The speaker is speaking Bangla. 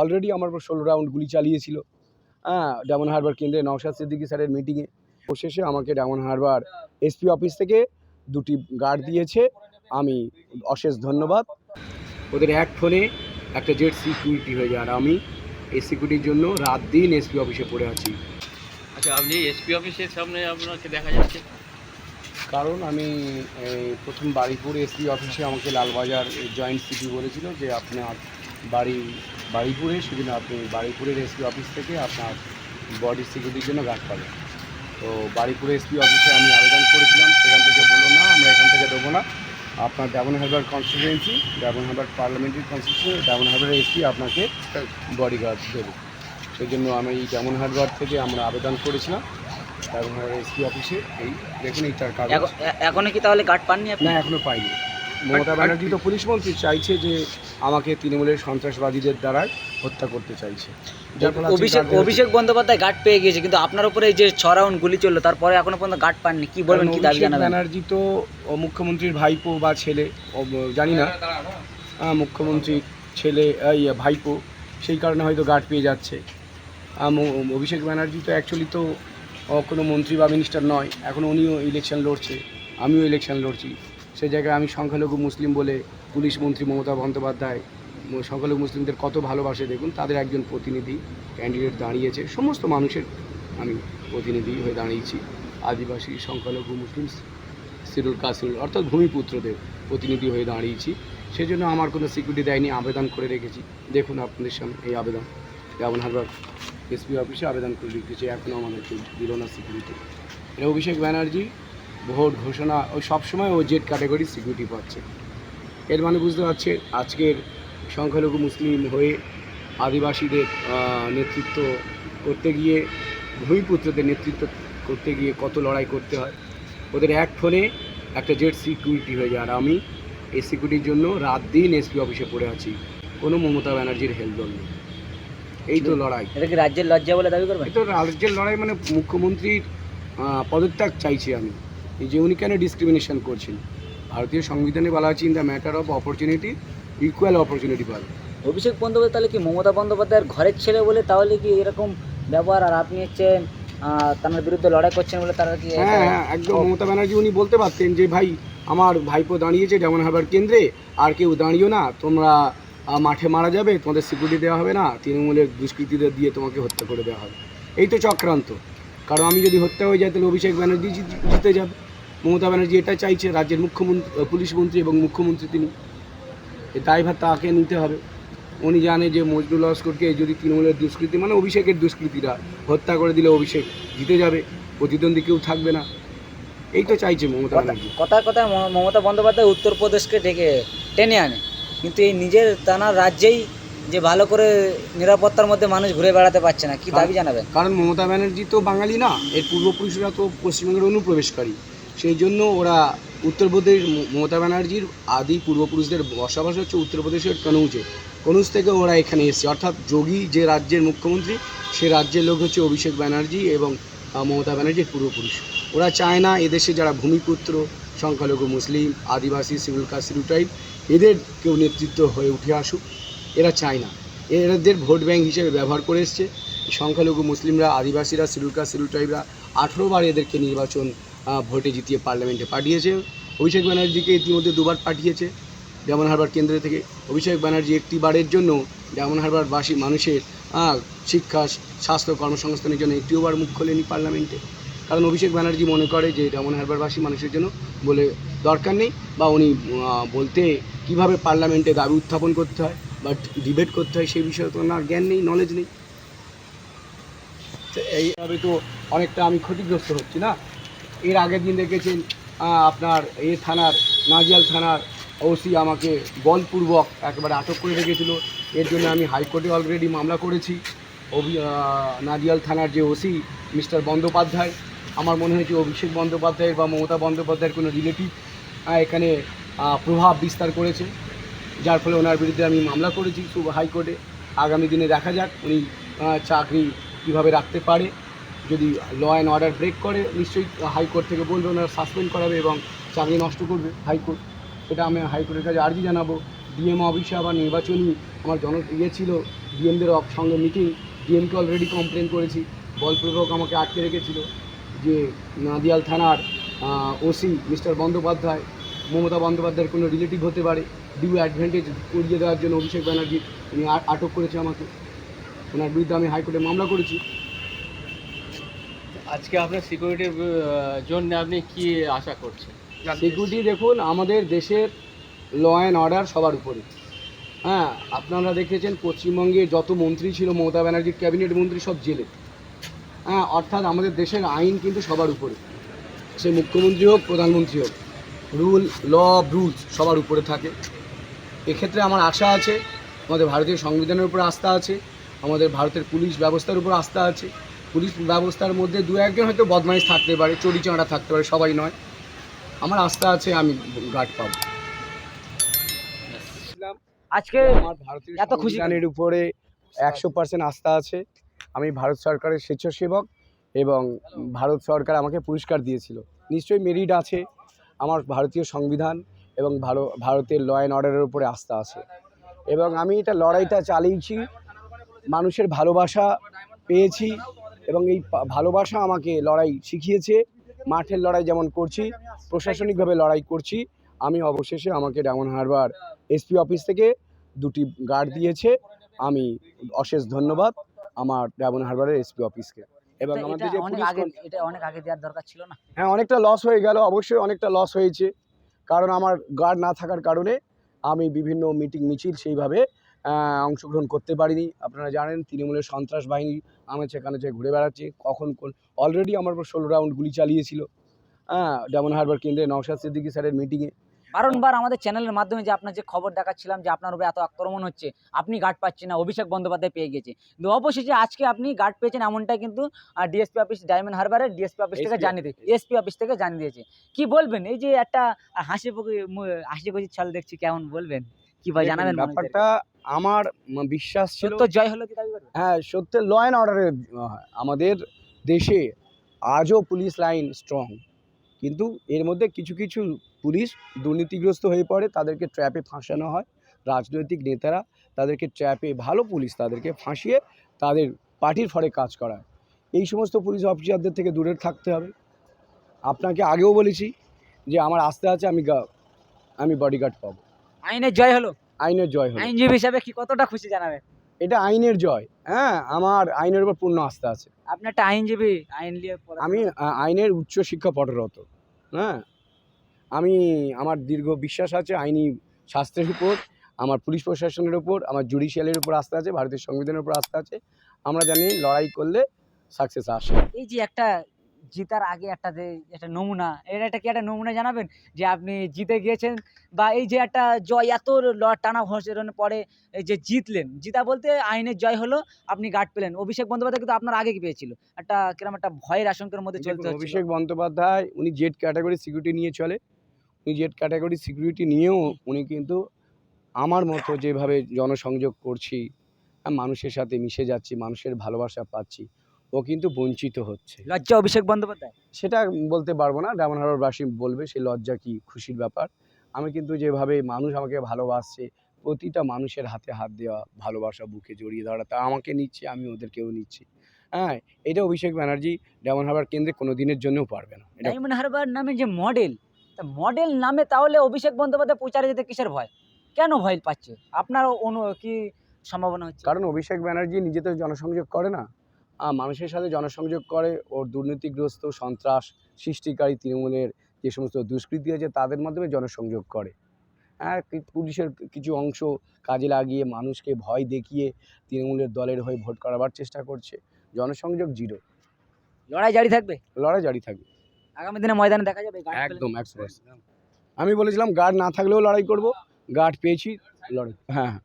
অলরেডি আমার উপর ষোলো রাউন্ড গুলি চালিয়েছিল। হ্যাঁ ডায়মন্ড হারবার কেন্দ্রে নওশাদ সিদ্দিকী স্যারের মিটিংয়ে শেষে আমাকে ডায়মন্ড হারবার এসপি অফিস থেকে দুটি গার্ড দিয়েছে। আমি অশেষ ধন্যবাদ। ওদের এক ফোনে একটা জেট সিকিউরিটি হয়ে যায় আর আমি এই সিকিউরিটির জন্য রাত দিন এসপি অফিসে পড়ে আছি। আচ্ছা আপনি এসপি অফিসের সামনে আপনাকে দেখা যাচ্ছে? কারণ আমি প্রথম বাড়িপুর এসপি অফিসে আমাকে লালবাজার জয়েন্ট সিটি বলেছিল যে আপনার বাড়ি বাড়িপুরে সেদিন আপনি বাড়িপুরের এসপি অফিস থেকে আপনার বডি সিকিউরিটির জন্য গার্ড পাবেন। তো বাড়িপুরে এসপি অফিসে আমি আবেদন করেছিলাম সেখান থেকে বলল না আমরা এখান থেকে দেবো না। আপনার Diamond Harbour constituency Diamond Harbour parliamentary constituency Diamond Harbour SP আপনাকে বডি গার্ড দেবে। সেই জন্য আমি এই ডায়মন্ড হারবার থেকে আমরা আবেদন করেছিলাম ডায়মন্ড হারবার এসপি অফিসে। এই দেখুন এই তার কাগজ এখন- কি তাহলে গার্ড পাননি আপনি? না এখনও পাইনি। মমতা ব্যানার্জি তো পুলিশ মন্ত্রী চাইছে যে আমাকে তৃণমূলের সন্ত্রাসবাদীদের দ্বারাই হত্যা করতে চাইছে। অভিষেক অভিষেক বন্দ্যোপাধ্যায় গার্ড পেয়ে গিয়েছে কিন্তু আপনার উপরে যে ছ রাউন্ড গুলি চলল তারপরে এখনও পর্যন্ত গার্ড পাননি কি বলবেন কি দাবি জানাবেন? ব্যানার্জি তো মুখ্যমন্ত্রীর ভাইপো বা ছেলে জানি না। মুখ্যমন্ত্রীর ছেলে এই ভাইপো সেই কারণে হয়তো গার্ড পেয়ে যাচ্ছে। অভিষেক ব্যানার্জি তো অ্যাকচুয়ালি তো কোনো মন্ত্রী বা মিনিস্টার নয় এখন উনিও ইলেকশন লড়ছে আমিও ইলেকশন লড়ছি। সেই জায়গায় আমি সংখ্যালঘু মুসলিম বলে পুলিশ মন্ত্রী মমতা বন্দ্যোপাধ্যায় সংখ্যালঘু মুসলিমদের কত ভালোবাসে দেখুন, তাদের একজন প্রতিনিধি ক্যান্ডিডেট দাঁড়িয়েছে। সমস্ত মানুষের আমি প্রতিনিধি হয়ে দাঁড়িয়েছি। আদিবাসী, সংখ্যালঘু, মুসলিম, সিরুল কাসিরুল অর্থাৎ ভূমিপুত্রদের প্রতিনিধি হয়ে দাঁড়িয়েছি। সেই জন্য আমার কোনো সিকিউরিটি দেয়নি, আবেদন করে রেখেছি। দেখুন আপনাদের সামনে এই আবেদন। যেমন হারবার এসপি অফিসে আবেদন করে রেখেছি, এখনও আমাদেরকে দিল না সিকিউরিটি এটা অভিষেক ব্যানার্জি ভোট ঘোষণা ওই সবসময় ও জেড ক্যাটাগরি সিকিউরিটি পাচ্ছে। এর মানে বুঝতে পারছে আজকের সংখ্যালঘু মুসলিম হয়ে আদিবাসীদের নেতৃত্ব করতে গিয়ে ভূমিপুত্রদের নেতৃত্ব করতে গিয়ে কত লড়াই করতে হয় ওদের এক ফোনে একটা জেট সিকিউরিটি হয়ে যায়। আর আমি এই সিকিউরিটির জন্য রাত দিন এসপি অফিসে পড়ে আছি কোনো মমতা ব্যানার্জির হেল্প নেই। এই তো লড়াই। এটা কি রাজ্যের লজ্জা বলে দাবি করবেন? তো রাজ্যের লড়াই মানে মুখ্যমন্ত্রীর পদত্যাগ চাইছি আমি। এই যে উনি কেন ডিসক্রিমিনেশন করছেন? ভারতীয় সংবিধানে বলা আছে in the matter of opportunity equal opportunity পাবে। অভিষেক বন্দ্যোপাধ্যায় তাহলে কি মমতা বন্দ্যোপাধ্যায়ের ঘরের ছেলে বলে তাহলে কি এরকম ব্যবহার? আর আপনি হচ্ছেন তার বিরুদ্ধে লড়াই করছেন বলে তারা কি হ্যাঁ হ্যাঁ একদম মমতা ব্যানার্জি উনি বলতে পারতেন যে ভাই আমার ভাইপো দাঁড়িয়েছে যেমন হাবার কেন্দ্রে আর কেউ দাঁড়িয়েও না। তোমরা মাঠে মারা যাবে তোমাদের সিকিউরিটি দেওয়া হবে না। তৃণমূলের দুষ্কৃতীদের দিয়ে তোমাকে হত্যা করে দেওয়া হবে। এই তো চক্রান্ত। কারণ আমি যদি হত্যা হয়ে যাই তাহলে অভিষেক ব্যানার্জি জিতে যাবে। মমতা ব্যানার্জি এটা চাইছে রাজ্যের মুখ্যমন্ত্রী পুলিশ মন্ত্রী এবং মুখ্যমন্ত্রী তিনি। এই দায়ভার তাকে নিতে হবে। উনি জানে যে মজদুল লস্করকে যদি তৃণমূলের দুষ্কৃতি মানে অভিষেকের দুষ্কৃতীরা হত্যা করে দিলে অভিষেক জিতে যাবে প্রতিদ্বন্দ্বী কেউ থাকবে না। এই তো চাইছে মমতা ব্যানার্জি। কথায় কথায় ম- মমতা বন্দ্যোপাধ্যায় উত্তরপ্রদেশকে ডেকে টেনে আনে। কিন্তু এই নিজের তানার রাজ্যেই যে ভালো করে নিরাপত্তার মধ্যে মানুষ ঘুরে বেড়াতে পারছে না কি দাবি জানাবেন? কারণ মমতা ব্যানার্জি তো বাঙালি না এর পূর্বপুরুষরা তো পশ্চিমবঙ্গের অনুপ্রবেশকারী। সেই জন্য ওরা উত্তরপ্রদেশ মমতা ব্যানার্জির আদি পূর্বপুরুষদের বসবাস হচ্ছে উত্তরপ্রদেশের কনৌজে কনৌজ থেকে ওরা এখানে এসেছে। অর্থাৎ যোগী যে রাজ্যের মুখ্যমন্ত্রী, সে রাজ্যের লোক হচ্ছে অভিষেক ব্যানার্জি এবং মমতা ব্যানার্জির পূর্বপুরুষ। ওরা চায় না এদেশে যারা ভূমিপুত্র, সংখ্যালঘু মুসলিম, আদিবাসী, সিভিল কাস্ট টাইপ, এদের কেউ নেতৃত্ব হয়ে উঠে আসুক। এরা চায় না। এদের ভোট ব্যাংক হিসেবে ব্যবহার করে এসছে। সংখ্যালঘু মুসলিমরা, আদিবাসীরা সিরুল কাস্ট সিরুল ট্রাইবরা আঠেরো বার এদেরকে নির্বাচন ভোটে জিতিয়ে পার্লামেন্টে পাঠিয়েছে। অভিষেক ব্যানার্জিকে ইতিমধ্যে দুবার পাঠিয়েছে ডায়মন্ড হারবার কেন্দ্র থেকে। অভিষেক ব্যানার্জি একটি বারের জন্য ডায়মন্ড হারবারবাসী মানুষের শিক্ষা, স্বাস্থ্য, কর্মসংস্থানের জন্য একটিও বার মুখ খোলেনি পার্লামেন্টে। কারণ অভিষেক ব্যানার্জি মনে করে যে ডায়মন্ড হারবারবাসী মানুষের জন্য বলে দরকার নেই বা উনি বলতে কীভাবে পার্লামেন্টে দাবি উত্থাপন করতে হয় বা ডিবেট করতে হয় সেই বিষয়ে তো ওনার জ্ঞান নেই নলেজ নেই। এইভাবে তো অনেকটা আমি ক্ষতিগ্রস্ত হচ্ছি না? এর আগের দিন দেখেছেন আপনার এ থানার, নাজিয়াল থানার ওসি আমাকে বলপূর্বক একেবারে আটক করে রেখেছিল। এর জন্য আমি হাইকোর্টে অলরেডি মামলা করেছি। অভি নাজিয়াল থানার যে ওসি মিস্টার বন্দ্যোপাধ্যায়, আমার মনে হয়েছে অভিষেক বন্দ্যোপাধ্যায়ের বা মমতা বন্দ্যোপাধ্যায়ের কোনো রিলেটিভ এখানে প্রভাব বিস্তার করেছে। যার ফলে ওনার বিরুদ্ধে আমি মামলা করেছি হাইকোর্টে। আগামী দিনে দেখা যাক উনি চাকরি কীভাবে রাখতে পারে। যদি ল অ্যান্ড অর্ডার ব্রেক করে, নিশ্চয়ই হাইকোর্ট থেকে বলবে ওনারা সাসপেন্ড করাবে এবং চাকরি নষ্ট করবে হাইকোর্ট এটা আমি হাইকোর্টের কাছে আর্জি জানাব। ডিএম অফিসে আবার নির্বাচনী আমার জন ইয়ে ছিল ডিএমদের সঙ্গে মিটিং ডিএমকে অলরেডি কমপ্লেন করেছি। বলপূর্বক আমাকে আটকে রেখেছিল যে নাদিয়াল থানার ওসি মিস্টার বন্দ্যোপাধ্যায়, মমতা বন্দ্যোপাধ্যায়ের কোনো রিলেটিভ হতে পারে। ডিউ অ্যাডভান্টেজ করিয়ে দেওয়ার জন্য অভিষেক ব্যানার্জি আটক করেছে আমাকে। ওনার বিরুদ্ধে আমি হাইকোর্টে মামলা করেছি। আজকে আপনার সিকিউরিটির জন্য আপনি কি আশা করছেন? সিকিউরিটি দেখুন আমাদের দেশের ল অ্যান্ড অর্ডার সবার উপরে হ্যাঁ আপনারা দেখেছেন পশ্চিমবঙ্গে যত মন্ত্রী ছিল মমতা ব্যানার্জির ক্যাবিনেট মন্ত্রী সব জেলে। হ্যাঁ অর্থাৎ আমাদের দেশের আইন কিন্তু সবার উপরে। সে মুখ্যমন্ত্রী হোক প্রধানমন্ত্রী হোক রুল ল রুলস সবার উপরে থাকে। এক্ষেত্রে আমার আশা আছে আমাদের ভারতীয় সংবিধানের উপর আস্থা আছে আমাদের ভারতের পুলিশ ব্যবস্থার উপর আস্থা আছে। পুলিশ ব্যবস্থার মধ্যে দু একজন হয়তো বদমাইশ থাকতে পারে চড়ি চাঁড়া থাকতে পারে সবাই নয়। আমার আস্থা আছে আমি গার্ড পাবো। আজকে এত খুশি? সংবিধানের উপরে একশো পার্সেন্ট আস্থা আছে। আমি ভারত সরকারের স্বেচ্ছাসেবক এবং ভারত সরকার আমাকে পুরস্কার দিয়েছিল। নিশ্চয়ই মেরিট আছে আমার ভারতীয় সংবিধান এবং ভালো ভারতের ল অ্যান্ড অর্ডারের উপরে আস্থা আছে। এবং আমি এটা লড়াইটা চালিয়েছি মানুষের ভালোবাসা পেয়েছি এবং এই ভালোবাসা আমাকে লড়াই শিখিয়েছে। মাঠের লড়াই যেমন করছি প্রশাসনিকভাবে লড়াই করছি আমি অবশেষে আমাকে ডায়মন্ড হারবার এসপি অফিস থেকে দুটি গার্ড দিয়েছে। আমি অশেষ ধন্যবাদ আমার ডায়মন্ড হারবারের এসপি অফিসকে। এবং আমাদের যে অনেক আগে এটা অনেক আগে দেওয়ার দরকার ছিল না? হ্যাঁ অনেকটা লস হয়ে গেল অবশ্যই অনেকটা লস হয়েছে। কারণ আমার গার্ড না থাকার কারণে আমি বিভিন্ন মিটিং মিছিল সেইভাবে অংশগ্রহণ করতে পারিনি। আপনারা জানেন তৃণমূলের সন্ত্রাস বাহিনী আমি সেখানে যে ঘুরে বেড়াচ্ছে। কখন কোন অলরেডি আমার উপর ষোলো রাউন্ড গুলি চালিয়েছিল। হ্যাঁ ডায়মন্ড হারবার কেন্দ্রে নওশাদ সিদ্দিকী স্যারের মিটিংয়ে বারংবার আমাদের চ্যানেলের মাধ্যমে যে আপনার যে খবর দেখাচ্ছিলাম যে আপনার উপরে এত আক্রমণ হচ্ছে আপনি গার্ড পাচ্ছেন না অভিষেক বন্দ্যোপাধ্যায় পেয়ে গেছে। কিন্তু অবশেষে আজকে আপনি গার্ড পেয়েছেন এমনটাই কিন্তু ডিএসপি অফিস ডায়মন্ড হারবারের ডিএসপি অফিস থেকে জানিয়ে দিয়েছে এসপি অফিস থেকে জানিয়ে দিয়েছে। কি বলবেন? এই যে একটা হাসি পুকুর হাসি খুশি ছল দেখছি কেমন বলবেন? কি ভাই জানাবেন ব্যাপারটা আমার বিশ্বাস ছিল তো জয় হলো কি দাবি করবেন হ্যাঁ সত্যি ল অ্যান্ড অর্ডারের আমাদের দেশে আজও পুলিশ লাইন স্ট্রং কিন্তু এর মধ্যে কিছু কিছু পুলিশ দুর্নীতিগ্রস্ত হয়ে পড়ে তাদেরকে ট্র্যাপে ফাঁসানো হয়। রাজনৈতিক নেতারা তাদেরকে ট্র্যাপে ভালো পুলিশ তাদেরকে ফাঁসিয়ে তাদের পার্টির ফরে কাজ করায়। এই সমস্ত পুলিশ অফিসারদের থেকে দূরে থাকতে হবে। আপনাকে আগেও বলেছি যে আমার আস্তে আছে আমি আমি বডিগার্ড পাবো। আইনের জয় হলো। আইনের জয় হবে আইনজীবী হিসাবে কি কতটা খুশি জানাবেন? এটা আইনের জয়। হ্যাঁ আমার আইনের উপর পূর্ণ আস্থা আছে। আপনি একটা আইনজীবী আইন নিয়ে পড়াশোনা আমি আ- আইনের উচ্চ শিক্ষা পঠরত হ্যাঁ আমি আমার দীর্ঘ বিশ্বাস আছে আইনি শাস্ত্রের উপর আমার পুলিশ প্রশাসনের উপর আমার জুডিশিয়ালের উপর আস্থা আছে ভারতের সংবিধানের উপর আস্থা আছে। আমরা জানি লড়াই করলে সাকসেস আসে। এই যে একটা জিতার আগে একটা যে একটা নমুনা এর একটা কি একটা নমুনা জানাবেন? যে আপনি জিতে গিয়েছেন বা এই যে একটা জয় এত টানা ঘোষণের পরে এই যে জিতলেন। জিতা বলতে আইনের জয় হলো আপনি গার্ড পেলেন। অভিষেক বন্দ্যোপাধ্যায় কিন্তু আপনার আগে পেয়েছিল। একটা কিরম একটা ভয়ের আশঙ্কার মধ্যে চলতে অভিষেক বন্দ্যোপাধ্যায় উনি জেড ক্যাটাগরি সিকিউরিটি নিয়ে চলে। উনি জেড ক্যাটাগরি সিকিউরিটি নিয়েও উনি কিন্তু আমার মতো যেভাবে জনসংযোগ করছি মানুষের সাথে মিশে যাচ্ছি মানুষের ভালোবাসা পাচ্ছি ও কিন্তু বঞ্চিত হচ্ছে। লজ্জা অভিষেক বন্দ্যোপাধ্যায়? সেটা বলতে পারব না ডায়মন্ড হারবারবাসী বলবে সে লজ্জা কি খুশির ব্যাপার। আমি কিন্তু যেভাবে মানুষ আমাকে ভালোবাসছে প্রতিটা মানুষের হাতে হাত দেওয়া ভালোবাসা বুকে জড়িয়ে ধরা তা আমাকে নিচ্ছে আমি ওদেরকেও নিচ্ছি। হ্যাঁ এটা অভিষেক ব্যানার্জি ডায়মন্ড হারবার কেন্দ্রে কোনো দিনের জন্যও পারবে না। ডায়মন্ড হারবার নামে যে মডেল তা মডেল নামে তাহলে অভিষেক বন্দ্যোপাধ্যায় প্রচারে যেতে কিসের ভয়? কেন ভয় পাচ্ছে? আপনার অনু কি সম্ভাবনা হচ্ছে? কারণ অভিষেক ব্যানার্জি নিজে তো জনসংযোগ করে না। মানুষের সাথে জনসংযোগ করে ওর দুর্নীতিগ্রস্ত সন্ত্রাস সৃষ্টিকারী তৃণমূলের যে সমস্ত দুষ্কৃতি আছে তাদের মাধ্যমে জনসংযোগ করে। হ্যাঁ পুলিশের কিছু অংশ কাজে লাগিয়ে মানুষকে ভয় দেখিয়ে তৃণমূলের দলের হয়ে ভোট করাবার চেষ্টা করছে। জনসংযোগ জিরো। লড়াই জারি থাকবে? লড়াই জারি থাকবে। আগামী দিনে ময়দানে দেখা যাবে? একদম একশো আমি বলেছিলাম গার্ড না থাকলেও লড়াই করব। গার্ড পেয়েছি লড়াই। হ্যাঁ হ্যাঁ।